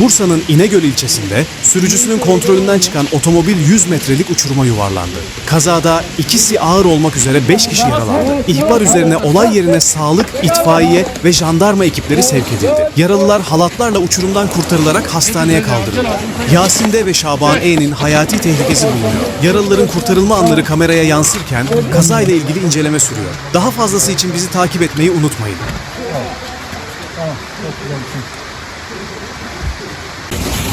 Bursa'nın İnegöl ilçesinde sürücüsünün kontrolünden çıkan otomobil 100 metrelik uçuruma yuvarlandı. Kazada ikisi ağır olmak üzere 5 kişi yaralandı. İhbar üzerine olay yerine sağlık, itfaiye ve jandarma ekipleri sevk edildi. Yaralılar halatlarla uçurumdan kurtarılarak hastaneye kaldırıldı. Yasin'de ve Şaban E'nin hayati tehlikesi bulunuyor. Yaralıların kurtarılma anları kameraya yansırken kazayla ilgili inceleme sürüyor. Daha fazlası için bizi takip etmeyi unutmayın.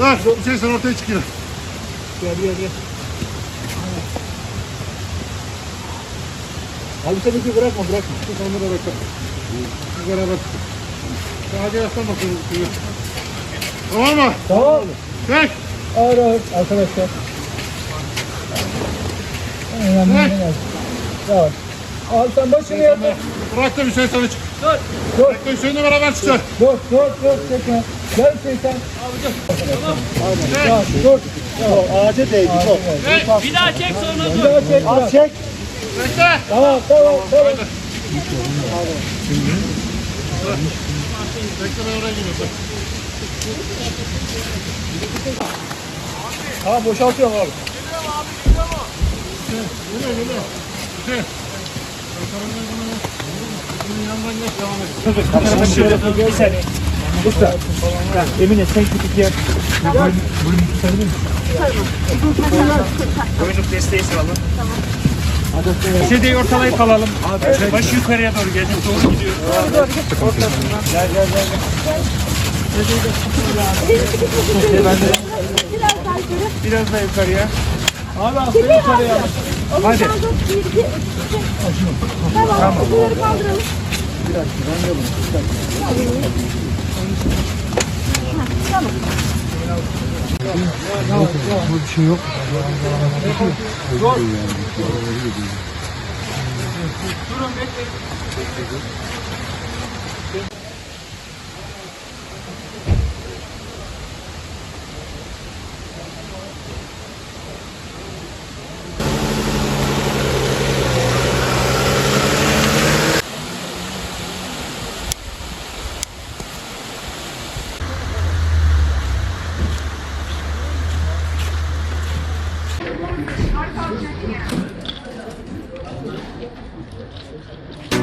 Ver, Hüseyin sen ortaya çık yine. Gel gel gel. Abi sen iki bırakma bırakma. Tut onları bırak. Siz beraber tutun. Sen hadi yaslan bakalım. Tamam mı? Tamam. Çek. Ağır ağır arkadaşlar. Önemli. Yavaş. Al sen başını yap. Bırak da Hüseyin sana çık. Dur. Dur. Da Hüseyin'le beraber çıkacak. Dur dur dur çekme. Gel Hüseyin sen. Yavaş dur. Ağaca değdi. Dur. Bir daha çek sonra Bir dur. daha çek. Al çek. Bekle. Tamam tamam tamam. Bekle ben oraya gidiyorum. Tamam boşaltıyorum abi. Geliyor geliyor. Hüseyin. Bunun yanından geç Usta. Emine sen küçük yer. Boynuk desteği sağlayın. Sedeyi ortalayıp alalım. Baş yukarıya doğru gelin. Doğru gidiyor. Biraz daha yukarıya. Abi aferin yukarıya. Onu Hadi. Sen dök, bir, bir, Tamam, tamam. bunları kaldıralım. Bir dakika, ben yalım. Bir dakika. Tamam. Yok, yok, bir şey yok. Zor. Durun bekleyin. Thank you.